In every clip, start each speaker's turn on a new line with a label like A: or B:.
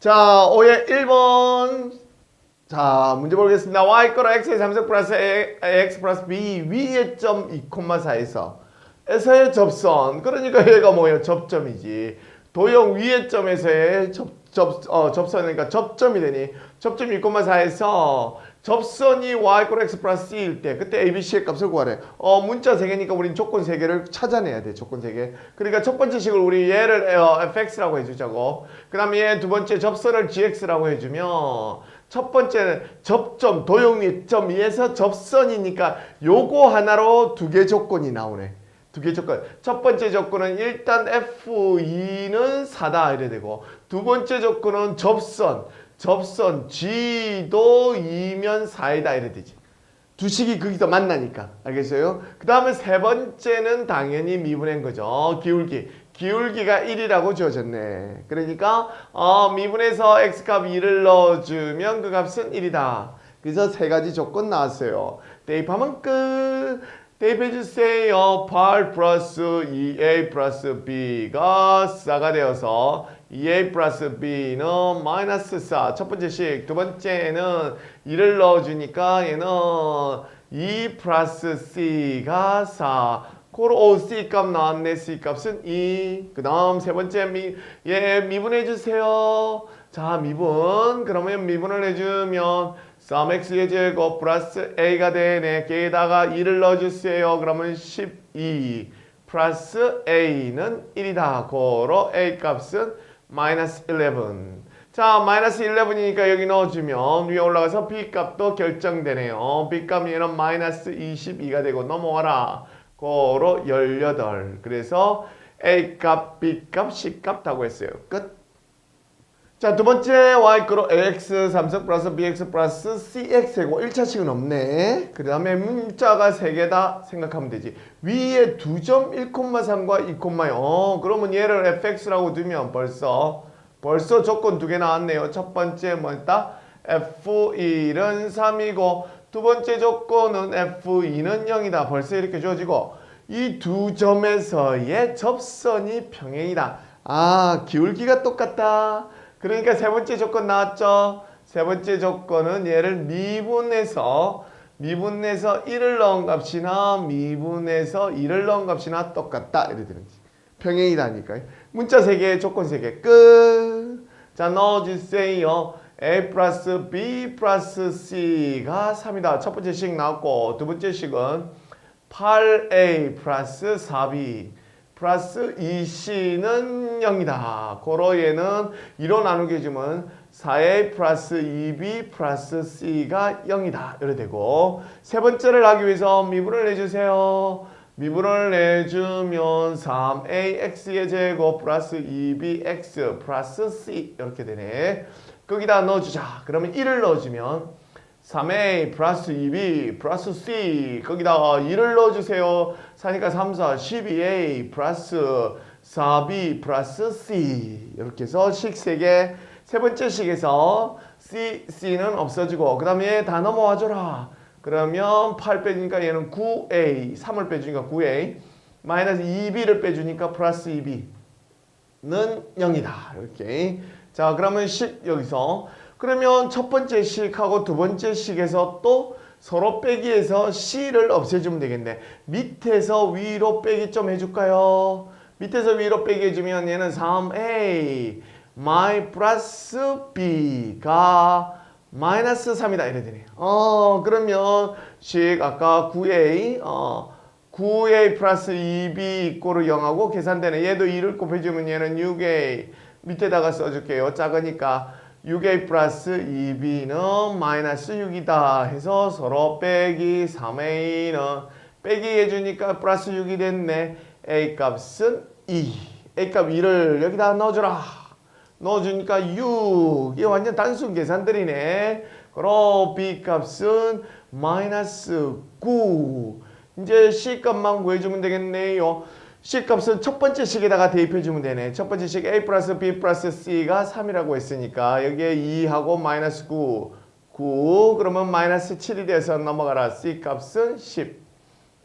A: 자, 5의 1번. 자, 문제 보겠습니다. y 거로 x의 3석 플러스 a- x 플러스 b 위의 점 2,4에서 에서의 접선. 그러니까 얘가 뭐예요? 접점이지. 도형 위의 점에서의 접, 접, 어, 접선이니까 접점이 되니 접점 2,4에서 접선이 y 거로 x 플러스 c일 때 그때 a, b, c의 값을 구하래. 어, 문자 세 개니까 우린 조건 세 개를 찾아내야 돼. 조건 세 개. 그러니까 첫 번째 식을 우리 얘를 어, fx라고 해주자고. 그 다음에 얘 두 번째 접선을 gx라고 해주면 첫 번째는 접점, 2에서 접선이니까 요거 하나로 두 개 조건이 나오네. 두 개 조건. 첫 번째 조건은 일단 F2는 4다 이래 되고 두 번째 조건은 접선. 접선 G도 2면 4이다 이래 되지. 두 식이 거기서 만나니까 알겠어요? 그 다음에 세 번째는 당연히 미분인 거죠. 기울기. 기울기가 1이라고 주어졌네. 그러니까 어, 미분에서 x값 2를 넣어주면 그 값은 1이다. 그래서 세 가지 조건 나왔어요. 대입하면 끝. 대입해주세요. 8 플러스 2a 플러스 b가 4가 되어서 2a 플러스 b는 마이너스 4. 첫 번째 식. 두 번째는 2를 넣어주니까 얘는 2 플러스 c가 4. 고로 오 c 값 나왔네. c 값은 2. 그 다음 세 번째 미, 예, 미분해 주세요. 자, 미분. 그러면 미분을 해주면 3x의 제곱 플러스 a가 되네. 게다가 2를 넣어주세요. 그러면 12 플러스 a는 1이다. 고로 a 값은 마이너스 11. 자, 마이너스 11이니까 여기 넣어주면 위에 올라가서 b 값도 결정되네요. b 값 얘는 마이너스 22가 되고 넘어가라. 고로 18. 그래서 a 값, b 값, c 값 다고 했어요. 끝. 자, 두 번째 y 거로 ax 3석 플러스 bx 플러스 cx이고 1차식은 없네. 그 다음에 문자가 세 개다 생각하면 되지. 위에 두점 1,3과 2,0. 어, 그러면 얘를 fx라고 두면 벌써 벌써 조건 두 개 나왔네요. 첫 번째 뭐였다? f1은 3이고 두 번째 조건은 f2는 0이다. 벌써 이렇게 주어지고 이 두 점에서의 접선이 평행이다. 아, 기울기가 똑같다. 그러니까 세 번째 조건 나왔죠? 세 번째 조건은 얘를 미분해서 미분해서 1을 넣은 값이나 미분해서 2를 넣은 값이나 똑같다. 이래 되는 거지. 평행이다니까. 문자 세 개, 조건 세 개. 끝. 자, 넣어주세요. A 플러스 B 플러스 C가 3이다. 첫 번째 식 나왔고, 두 번째 식은 8A 플러스 4B 플러스 2C는 0이다. 고로 얘는 2로 나누게 해주면 4A 플러스 2B 플러스 C가 0이다. 이래 되고, 세 번째를 하기 위해서 미분을 내주세요. 미분을 내주면 3ax의 제곱 플러스 2bx 플러스 c 이렇게 되네. 거기다 넣어주자. 그러면 1을 넣어주면 3a 플러스 2b 플러스 c 거기다가 2를 넣어주세요. 사니까 3, 4, 12a 플러스 4b 플러스 c 이렇게 해서 식 3개 세 번째 식에서 c, c는 없어지고 그 다음에 다 넘어와줘라. 그러면 8 빼주니까 얘는 9a 3을 빼주니까 9a 마이너스 2b를 빼주니까 플러스 2b는 0이다 이렇게 자 그러면 식 여기서 그러면 첫 번째 식하고 두 번째 식에서 또 서로 빼기해서 c를 없애주면 되겠네 밑에서 위로 빼기 좀 해줄까요 밑에서 위로 빼기 해주면 얘는 3a 마이 플러스 b가 마이너스 3이다 이래 되네요. 어 그러면 식 아까 9a 어 9a 플러스 2b 이꼬르 0하고 계산되네. 얘도 2를 곱해주면 얘는 6a 밑에다가 써줄게요. 작으니까 6a 플러스 2b는 마이너스 6이다 해서 서로 빼기 3a는 빼기 해주니까 플러스 6이 됐네. a 값은 2. a 값 2를 여기다 넣어주라. 넣어주니까 6. 이게 완전 단순 계산들이네. 그럼 B 값은 마이너스 9. 이제 C 값만 구해주면 되겠네요. C 값은 첫 번째 식에다가 대입해주면 되네. 첫 번째 식 A 플러스 B 플러스 C가 3이라고 했으니까 여기에 2하고 마이너스 9. 9. 그러면 마이너스 7이 돼서 넘어가라. C 값은 10.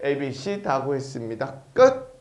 A: A, B, C 다 구했습니다. 끝.